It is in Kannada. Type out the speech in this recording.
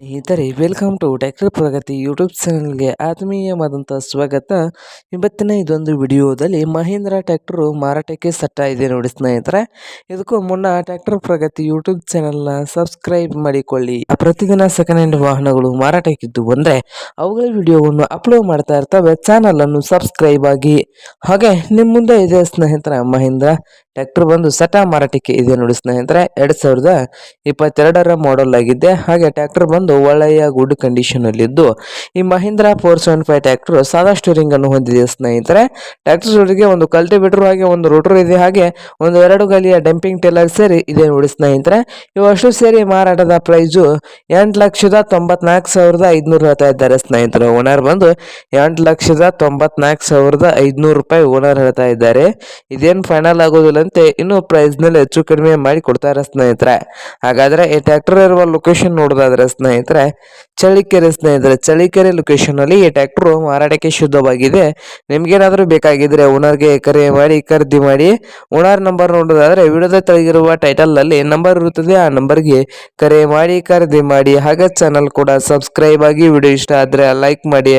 ಸ್ನೇಹಿತರೆ welcome to tractor Pragati YouTube ಚಾನಲ್ಗೆ ಆತ್ಮೀಯವಾದಂಥ ಸ್ವಾಗತ. ಇವತ್ತಿನ ಇದೊಂದು ವಿಡಿಯೋದಲ್ಲಿ ಮಹೇಂದ್ರ ಟ್ಯಾಕ್ಟರು ಮಾರಾಟಕ್ಕೆ ಸಟ್ಟ ಇದೆ ನೋಡಿ ಸ್ನೇಹಿತರೆ. ಇದಕ್ಕೂ ಮುನ್ನ ಟ್ಯಾಕ್ಟರ್ ಪ್ರಗತಿ ಯೂಟ್ಯೂಬ್ ಚಾನಲ್ನ ಸಬ್ಸ್ಕ್ರೈಬ್ ಮಾಡಿಕೊಳ್ಳಿ. ಪ್ರತಿದಿನ ಸೆಕೆಂಡ್ ಹ್ಯಾಂಡ್ ವಾಹನಗಳು ಮಾರಾಟಕ್ಕಿದ್ದು ಬಂದರೆ, ಅವುಗಳ ವಿಡಿಯೋವನ್ನು ಅಪ್ಲೋಡ್ ಮಾಡ್ತಾ ಇರ್ತವೆ. ಚಾನಲನ್ನು ಸಬ್ಸ್ಕ್ರೈಬ್ ಆಗಿ ಹಾಗೆ ನಿಮ್ಮ ಮುಂದೆ ಇದೆ ಸ್ನೇಹಿತರ, ಮಹೀಂದ್ರ. ಟ್ರ್ಯಾಕ್ಟರ್ ಬಂದು ಸಟಾ ಮಾರಾಟಕ್ಕೆ ಇದೆ ನೋಡಿ ಸ್ನೇಹಿತರೆ, ಎರಡು ಸಾವಿರದ ಇಪ್ಪತ್ತೆರಡರ ಮಾಡೆಲ್ ಆಗಿದೆ. ಹಾಗೆ ಟ್ರ್ಯಾಕ್ಟರ್ ಬಂದು ಒಳ್ಳೆಯ ಗುಡ್ ಕಂಡೀಷನ್ ಅಲ್ಲಿ ಇದ್ದು, ಈ Mahindra four seven five tractor ಸಾದಾ ಸ್ಟೀರಿಂಗ್ ಅನ್ನು ಹೊಂದಿದೆ ಸ್ನೇಹಿತರೆ. ಟ್ರ್ಯಾಕ್ಟರ್ ಜೊತೆಗೆ ಒಂದು ಕಲ್ಟಿವೇಟರ್ ಹಾಗೆ ಒಂದು ರೋಟರ್ ಇದೆ. ಹಾಗೆ ಒಂದು ಎರಡು ಗಾಲಿಯ ಡಂಪಿಂಗ್ ಟೇಲರ್ ಸೇರಿ ಇದೆ ನೋಡಿ ಸ್ನೇಹಿತರೆ. ಇವಷ್ಟು ಸೇರಿ ಮಾರಾಟದ ಪ್ರೈಸು ಎಂಟು ಲಕ್ಷದ ತೊಂಬತ್ನಾಲ್ಕು ಸಾವಿರದ ಐದುನೂರು ಹೇಳ್ತಾ ಇದ್ದಾರೆ ಸ್ನೇಹಿತರೆ. ಓನರ್ ಬಂದು ಎಂಟು ಲಕ್ಷದ ತೊಂಬತ್ನಾಲ್ಕು ಸಾವಿರದ ಐದುನೂರು ರೂಪಾಯಿ ಓನರ್ ಹೇಳ್ತಾ ಇದ್ದಾರೆ. ಇದೇನು ಫೈನಲ್ ಆಗೋದಿಲ್ಲಂತೆ, ಇನ್ನು ಪ್ರೈಸ್ನಲ್ಲಿ ಹೆಚ್ಚು ಕಡಿಮೆ ಮಾಡಿ ಕೊಡ್ತಾರೆ ಸ್ನೇಹಿತರೆ. ಹಾಗಾದ್ರೆ ಈ ಟ್ಯಾಕ್ಟರ್ ಇರುವ ಲೊಕೇಶನ್ ನೋಡೋದಾದ್ರೆ ಸ್ನೇಹಿತರೆ ಚಳಿಕೆರೆ ಸ್ನೇಹಿತರೆ ಚಳಿಕೆರೆ ಲೊಕೇಶನ್ ಅಲ್ಲಿ ಈ ಟ್ಯಾಕ್ಟ್ರು ಮಾರಾಟಕ್ಕೆ ಶುದ್ಧವಾಗಿದೆ. ನಿಮ್ಗೇನಾದರೂ ಬೇಕಾಗಿದ್ರೆ ಓನರ್ಗೆ ಕರೆ ಮಾಡಿ, ಖರೀದಿ ಮಾಡಿ ಓನರ್ ನಂಬರ್ ನೋಡೋದಾದ್ರೆ ವಿಡಿಯೋದ ತೆಳಗಿರುವ ಟೈಟಲ್ ಅಲ್ಲಿ ನಂಬರ್ ಇರುತ್ತದೆ, ಆ ನಂಬರ್ಗೆ ಕರೆ ಮಾಡಿ, ಖರೀದಿ ಮಾಡಿ. ಹಾಗೆ ಚಾನಲ್ ಕೂಡ ಸಬ್ಸ್ಕ್ರೈಬ್ ಆಗಿ ವಿಡಿಯೋ ಇಷ್ಟ ಆದ್ರೆ ಲೈಕ್ ಮಾಡಿ.